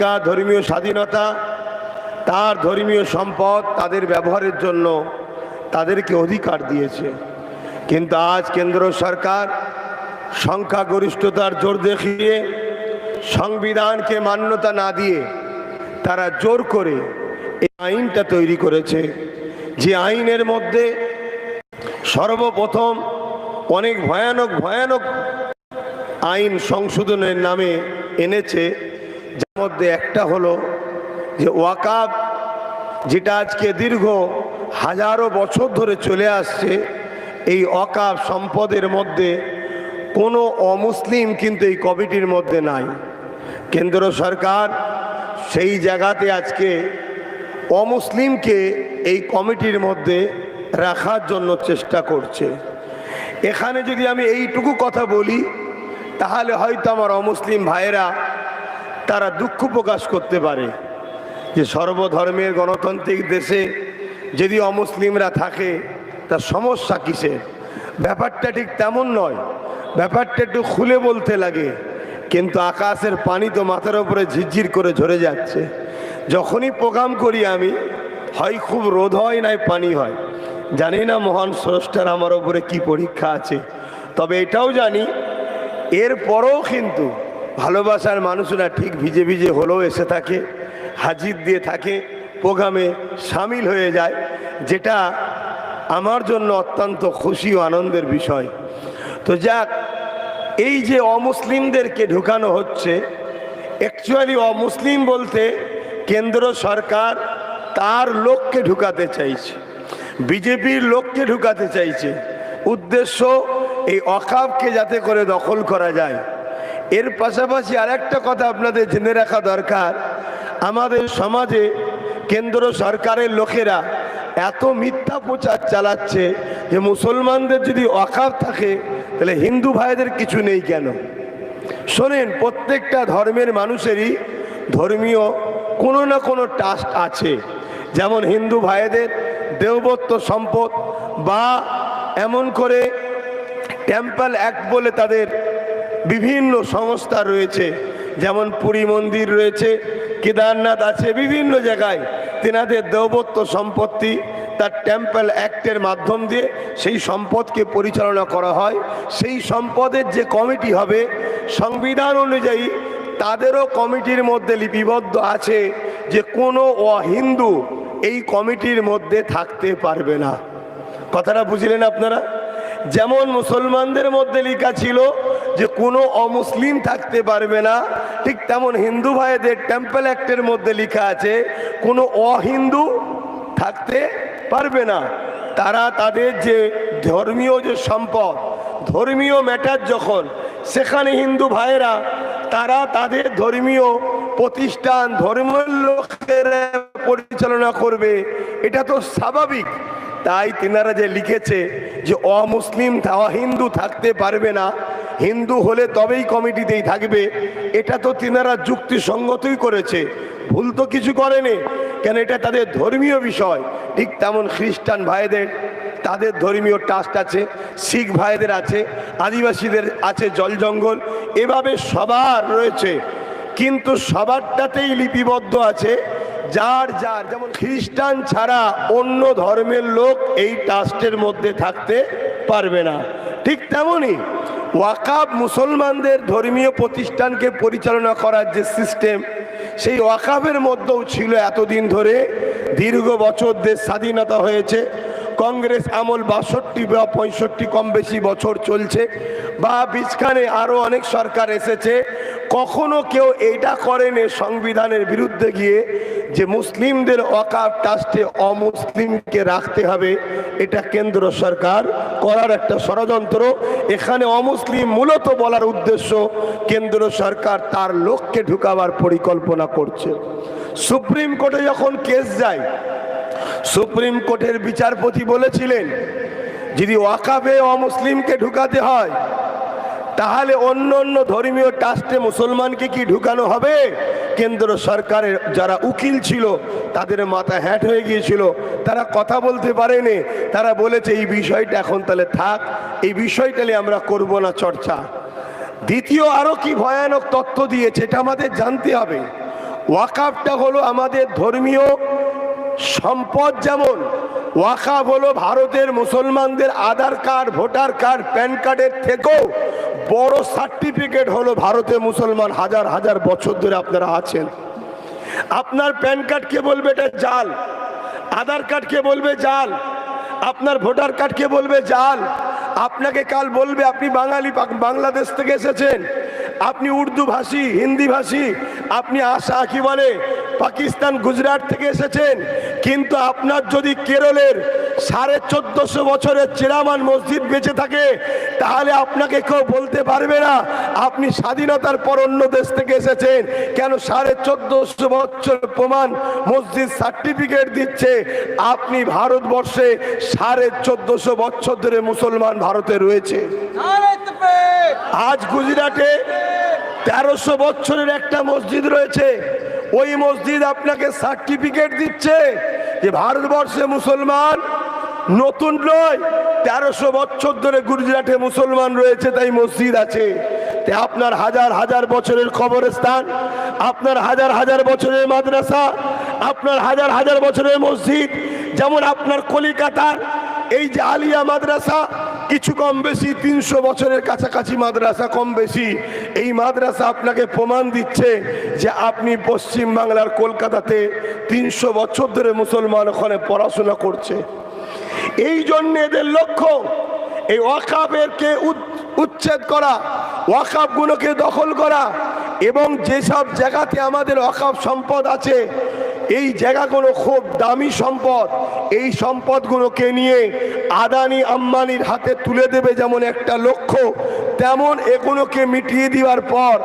অধিকার ধর্মীয় স্বাধীনতা, তার ধর্মীয় সম্পদ তাদের ব্যবহারের জন্য তাদেরকে অধিকার দিয়েছে। কিন্তু আজ কেন্দ্র সরকার সংখ্যাগরিষ্ঠতার জোর দেখিয়ে, সংবিধানকে মান্যতা না দিয়ে তারা জোর করে এই আইনটা তৈরি করেছে, যে আইনের মধ্যে সর্বপ্রথম অনেক ভয়ানক ভয়ানক আইন সংশোধনের নামে এনেছে মধ্যে একটা হলো যে ওয়াকাব, যেটা আজকে দীর্ঘ হাজারো বছর ধরে চলে আসছে, এই অকাব সম্পদের মধ্যে কোনো অমুসলিম কিন্তু এই কমিটির মধ্যে নাই। কেন্দ্র সরকার সেই জায়গাতে আজকে অমুসলিমকে এই কমিটির মধ্যে রাখার জন্য চেষ্টা করছে। এখানে যদি আমি এইটুকু কথা বলি, তাহলে হয়তো আমার অমুসলিম ভাইয়েরা তারা দুঃখ প্রকাশ করতে পারে যে সর্বধর্মের গণতান্ত্রিক দেশে যদি অমুসলিমরা থাকে তার সমস্যা কিসের? ব্যাপারটা ঠিক তেমন নয়। ব্যাপারটা একটু খুলে বলতে লাগে। কিন্তু আকাশের পানি তো মাথার উপরে ঝিরঝির করে ঝরে যাচ্ছে। যখনই প্রোগ্রাম করি আমি, হয় খুব রোদ হয়, নাই পানি হয়। জানি না মহান স্রষ্টার আমার উপরে কি পরীক্ষা আছে। তবে এটাও জানি, এরপরও কিন্তু ভালোবাসার মানুষরা ঠিক ভিজে ভিজে হলেও এসে থাকে, হাজির দিয়ে থাকে, প্রোগ্রামে সামিল হয়ে যায়, যেটা আমার জন্য অত্যন্ত খুশি ও আনন্দের বিষয়। তো যাক, এই যে অমুসলিমদেরকে ঢুকানো হচ্ছে অ্যাকচুয়ালি অমুসলিম বলতে কেন্দ্র সরকার তার লোককে ঢুকাতে চাইছে, বিজেপির লোককে ঢুকাতে চাইছে। উদ্দেশ্য এই অকাবকে যাতে করে দখল করা যায়। এর পাশাপাশি আরেকটা কথা আপনাদের জেনে রাখা দরকার। আমাদের সমাজে কেন্দ্র সরকারের লোকেরা এত মিথ্যা প্রচার চালাচ্ছে যে মুসলমানদের যদি অকাব থাকে, তাহলে হিন্দু ভাইদের কিছু নেই কেন? শোনেন, প্রত্যেকটা ধর্মের মানুষেরই ধর্মীয় কোনো না কোনো ট্রাস্ট আছে। যেমন হিন্দু ভাইদের দেবত্ব সম্পদ বা এমন করে টেম্পল অ্যাক্ট বলে তাদের বিভিন্ন সংস্থা রয়েছে, যেমন পুরী মন্দির রয়েছে, কেদারনাথ আছে, বিভিন্ন জায়গায়। তেনাদের দেবত্ব সম্পত্তি তার টেম্পল অ্যাক্টের মাধ্যম দিয়ে সেই সম্পদকে পরিচালনা করা হয়। সেই সম্পদের যে কমিটি হবে, সংবিধান অনুযায়ী তাদেরও কমিটির মধ্যে লিপিবদ্ধ আছে যে কোনো অহিন্দু এই কমিটির মধ্যে থাকতে পারবে না। কথাটা বুঝলেন আপনারা? যেমন মুসলমানদের মধ্যে লেখা ছিল যে কোনো অমুসলিম থাকতে পারবে না। ঠিক তেমন হিন্দু ভাইদের টেম্পল অ্যাক্টের মধ্যে লেখা আছে, কোনো অহিন্দু থাকতে পারবে না। তারা তাদের যে ধর্মীয় যে সম্পদ, ধর্মীয় ম্যাটার যখন, সেখানে হিন্দু ভাইয়েরা, তারা তাদের ধর্মীয় প্রতিষ্ঠান, ধর্মের লোকেরা পরিচালনা করবে। এটা তো স্বাভাবিক। তাই তিনারা যে লিখেছে যে অমুসলিম হিন্দু থাকতে পারবে না হিন্দু হলে তবেই কমিটিতেই থাকবে। এটা তো তিনারা যুক্তিসঙ্গতই করেছে। ভুল তো কিছু করেনি। কেন এটা তাদের ধর্মীয় বিষয়? ঠিক তেমন খ্রিস্টান ভাইদের, তাদের ধর্মীয় ট্রাস্ট আছে, শিখ ভাইদের আছে, আদিবাসীদের আছে জল জঙ্গল, এভাবে সবার রয়েছে। কিন্তু সবারটাতেই লিপিবদ্ধ আছে যার যার। যেমন খ্রিস্টান ছাড়া অন্য ধর্মের লোক এই ট্রাস্টের মধ্যে থাকতে পারবে না। ঠিক তেমনই ওয়াকাব মুসলমানদের ধর্মীয় প্রতিষ্ঠানকে পরিচালনা করার যে সিস্টেম, সেই ওয়াকাবের মধ্যেও ছিল এতদিন ধরে দীর্ঘ বছর দেশ স্বাধীনতা হয়েছে। কংগ্রেস আমল বাষট্টি বা পঁয়ষট্টি কম বেশি বছর চলছে। বা বিজখানে আরও অনেক সরকার এসেছে। কখনো কেউ এইটা করেনি সংবিধানের বিরুদ্ধে গিয়ে যে মুসলিমদের অকাপ ট্রাস্টে অমুসলিমকে রাখতে হবে, এটা কেন্দ্র সরকার করার একটা ষড়যন্ত্র। এখানে অমুসলিম মূলত বলার উদ্দেশ্য কেন্দ্র সরকার তার লোককে ঢুকাবার পরিকল্পনা করছে। সুপ্রিম কোর্টে যখন কেস যায়, সুপ্রিম কোর্টের বিচারপতি বলেছিলেন, যদি ওয়াকাবে অমুসলিমকে ঢুকাতে হয় তাহলে অন্য অন্য ধর্মীয় ট্রাস্টে মুসলমানকে কি ঢুকানো হবে? কেন্দ্র সরকারের যারা উকিল ছিল, তাদের মাথা হ্যাট হয়ে গিয়েছিল। তারা কথা বলতে পারেনি। তারা বলেছে, এই বিষয়টা এখন তাহলে থাক। এই বিষয়টা আমরা করব না চর্চা। দ্বিতীয় আরও কি ভয়ানক তথ্য দিয়েছে, এটা আমাদের জানতে হবে। ওয়াকাফটা হলো আমাদের ধর্মীয় সম্পদ যেমন ওয়াকাফ হলো ভারতের মুসলমানদের Aadhaar card, voter card, PAN কার্ডের থেকেও বড় সার্টিফিকেট হলো ভারতে মুসলমান হাজার হাজার বছর ধরে আপনারা আছেন। আপনার প্যান কার্ড কে বলবে এটা জাল? আধার কার্ড কে বলবে জাল? আপনার ভোটার কার্ড কে বলবে জাল? আপনাকে কাল বলবে আপনি বাঙালি, বাংলাদেশ থেকে এসেছেন। আপনি উর্দু ভাষী, হিন্দি ভাষী, আপনি আশা কি বলে পাকিস্তান, গুজরাট থেকে এসেছেন, কিন্তু আপনার যদি কেরলের সাড়ে চোদ্দশো বছরের চেরামান মসজিদ বেঁচে থাকে, তাহলে আপনাকে কেউ বলতে পারবে না, আপনি স্বাধীনতার পর অন্য দেশ থেকে এসেছেন। কেন সাড়ে চোদ্দশো বছর প্রমাণ মসজিদ সার্টিফিকেট দিচ্ছে? আপনি ভারতবর্ষে সাড়ে চোদ্দশো বছর ধরে মুসলমান ভারতে রয়েছে। আজ গুজরাটে তেরোশো বছরের একটা মসজিদ রয়েছে। ওই মসজিদ আপনাকে সার্টিফিকেট দিচ্ছে যে ভারতবর্ষে মুসলমান নতুন নয়। তেরোশো বছর ধরে গুজরাটে মুসলমান রয়েছে, তাই মসজিদ আছে। আপনার হাজার হাজার বছরের কবরস্থান, আপনার হাজার হাজার বছরের মাদ্রাসা, আপনার হাজার হাজার বছরের মসজিদ, যেমন আপনার কলিকাতার এই যে আলিয়া মাদ্রাসা, কিছু কম বেশি তিনশো বছরের কাছাকাছি মাদ্রাসা কম বেশি। এই মাদ্রাসা আপনাকে প্রমাণ দিচ্ছে যে আপনি পশ্চিম বাংলার কলকাতাতে তিনশো বছর ধরে মুসলমান ওখানে পড়াশোনা করছে। এই জন্য এদের লক্ষ্য এই ওয়াকাবেরকে উচ্ছেদ করা ওয়াকাবগুলোকে দখল করা এবং যেসব জায়গাতে আমাদের ওয়াকাব সম্পদ আছে, এই জায়গাগুলো খুব দামি সম্পদ। এই সম্পদগুলোকে নিয়ে আদানি আম্বানির হাতে তুলে দেবে যেমন একটা লক্ষ্য তেমন এগুলোকে মিটিয়ে দেওয়ার পর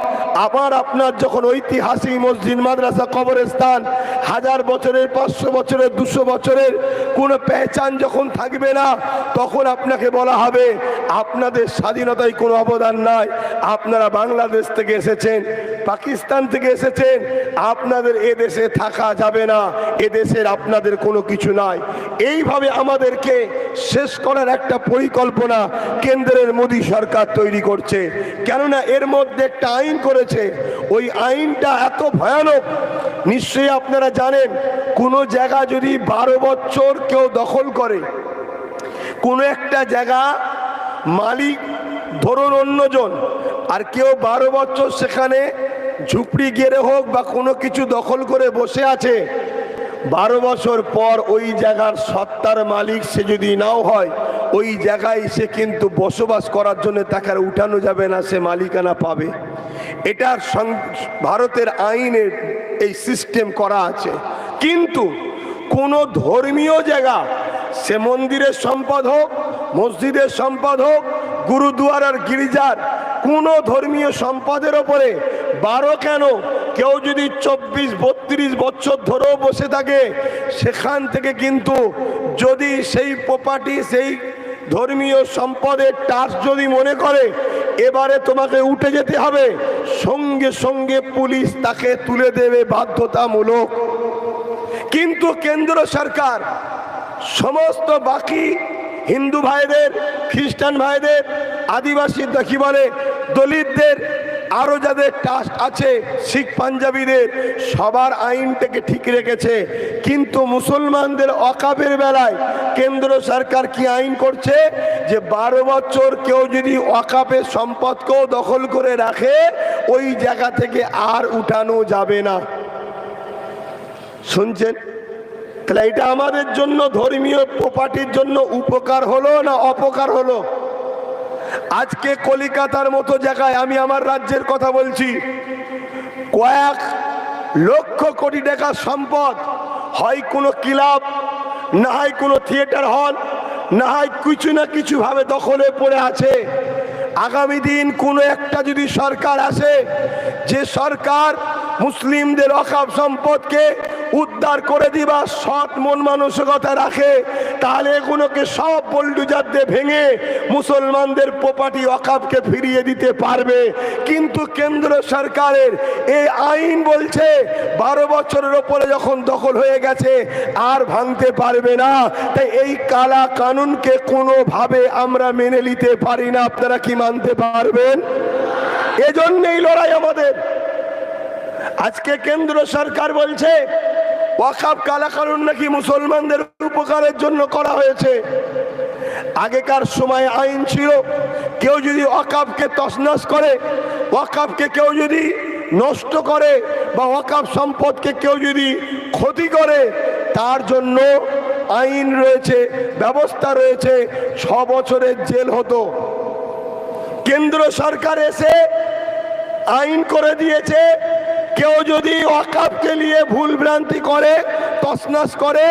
আবার আপনার যখন ঐতিহাসিক মসজিদ, মাদ্রাসা, কবরস্থান, হাজার বছরের, পাঁচশো বছরের, দুশো বছরের কোনো পেহচান যখন থাকবে না, তখন আপনাকে বলা হবে, আপনাদের স্বাধীনতায় কোনো অবদান নাই, আপনারা বাংলাদেশ থেকে এসেছেন। পাকিস্তান থেকে এসেছেন, আপনাদের এ দেশে থাকা যাবে না এ দেশের আপনাদের কোনো কিছু নাই। এইভাবে আমাদেরকে শেষ করার একটা পরিকল্পনা কেন্দ্রের মোদী সরকার তৈরি করছে। কেননা এর মধ্যে একটা আইন করেছে, ওই আইনটা এত ভয়ানক, নিশ্চয়ই আপনারা জানেন, কোনো জায়গা যদি বারো বছর কেউ দখল করে, কোনো একটা জায়গা মালিক, ধরুন অন্যজন, আর কেউ বারো বছর সেখানে ঝুপড়ি গেড়ে হোক বা কোনো কিছু দখল করে বসে আছে, বারো বছর পর ওই জায়গার সত্তার মালিক সে যদি নাও হয়, ওই জায়গায় সে কিন্তু বসবাস করার জন্য তাকে আর উঠানো যাবে না, সে মালিকানা পাবে। এটার ভারতের আইনের এই সিস্টেম করা আছে। কিন্তু কোনো ধর্মীয় জায়গা, সে মন্দিরের সম্পদ হোক, মসজিদের সম্পদ হোক গুরুদুয়ার আর গির্জার কোনো ধর্মীয় সম্পদের ওপরে বারো কেন? কেউ যদি চব্বিশ, বত্রিশ বছর ধরেও বসে থাকে, সেখান থেকে কিন্তু যদি সেই প্রপার্টি সেই ধর্মীয় সম্পদের টাচ যদি মনে করে, এবারে তোমাকে উঠে যেতে হবে। সঙ্গে সঙ্গে পুলিশ তাকে তুলে দেবে বাধ্যতামূলক। কিন্তু কেন্দ্র সরকার, সমস্ত বাকি হিন্দু ভাইদের, খ্রিস্টান ভাইদের, আদিবাসী কি বলে, দলিতদের আরও যাদের ট্রাস্ট আছে, শিখ পাঞ্জাবিদের, সবার আইনটাকে ঠিক রেখেছে। কিন্তু মুসলমানদের অকাবের বেলায় কেন্দ্র সরকার কি আইন করছে? যে বারো বছর কেউ যদি অকাপের সম্পদকেও দখল করে রাখে, ওই জায়গা থেকে আর উঠানো যাবে না। শুনছেন? তাহলে এটা আমাদের জন্য ধর্মীয় প্রপার্টির জন্য উপকার হলো না অপকার হলো? আজকে কলিকাতার মতো জায়গায় আমি আমার রাজ্যের কথা বলছি। কয়েক লক্ষ কোটি টাকার সম্পদ, হয় কোনো ক্লাব, না হয় কোনো থিয়েটার হল, না হয় কিছু না কিছু ভাবে দখলে পড়ে আছে। আগামী দিন কোনো একটা যদি সরকার আসে, যে সরকার মুসলিমদের অকাপ সম্পদকে উদ্ধার করে দিবা, সৎ মন মানসিকতা রাখে, তাহলে এগুলোকে সব বল্ডুজার দিয়ে ভেঙে মুসলমানদের প্রপার্টি অকাপকে ফিরিয়ে দিতে পারবে। কিন্তু কেন্দ্র সরকারের এই আইন বলছে, বারো বছরের ওপরে যখন দখল হয়ে গেছে, আর ভাঙতে পারবে না। তাই এই কালা কানুনকে কোনোভাবে আমরা মেনে নিতে পারি না। আপনারা কি মানতে পারবেন? এজন্যই লড়াই আমাদের। আজকে কেন্দ্র সরকার বলছে ওয়াকাব কালাকানুন নাকি মুসলমানদের উপকারের জন্য করা হয়েছে? আগেকার সময় আইন ছিল, কেউ যদি ওয়াকাবকে তসনস করে, ওয়াকাবকে কেউ যদি নষ্ট করে বা ওয়াকাব সম্পদকে কেউ যদি ক্ষতি করে, তার জন্য আইন রয়েছে, ব্যবস্থা রয়েছে, ছ বছরের জেল হতো। কেন্দ্র সরকার এসে আইন করে দিয়েছে কেউ যদি অকাপকে নিয়ে ভুল ভ্রান্তি করে তসনাস করে,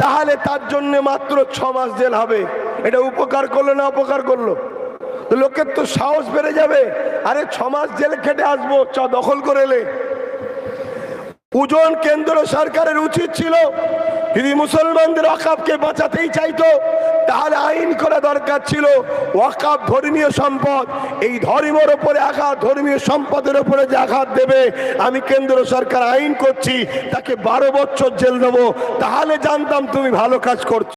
তাহলে তার জন্য মাত্র ছ মাস জেল হবে। এটা উপকার করল না অপকার করল? লোকের তো সাহস বেড়ে যাবে। আরে ছ মাস জেল খেটে আসব, চ, দখল করে এলে পুজন কেন্দ্র সরকারের উচিত ছিল যদি মুসলমানদের অকাপকে বাঁচাতেই চাইতো, তাহলে আইন করা দরকার ছিল। ওয়াকাব ধর্মীয় সম্পদ, এই ধর্মের ওপরে আঘাত, ধর্মীয় সম্পদের ওপরে যে আঘাত দেবে, আমি কেন্দ্র সরকার আইন করছি, তাকে বারো বছর জেল দেবো। তাহলে জানতাম তুমি ভালো কাজ করছ।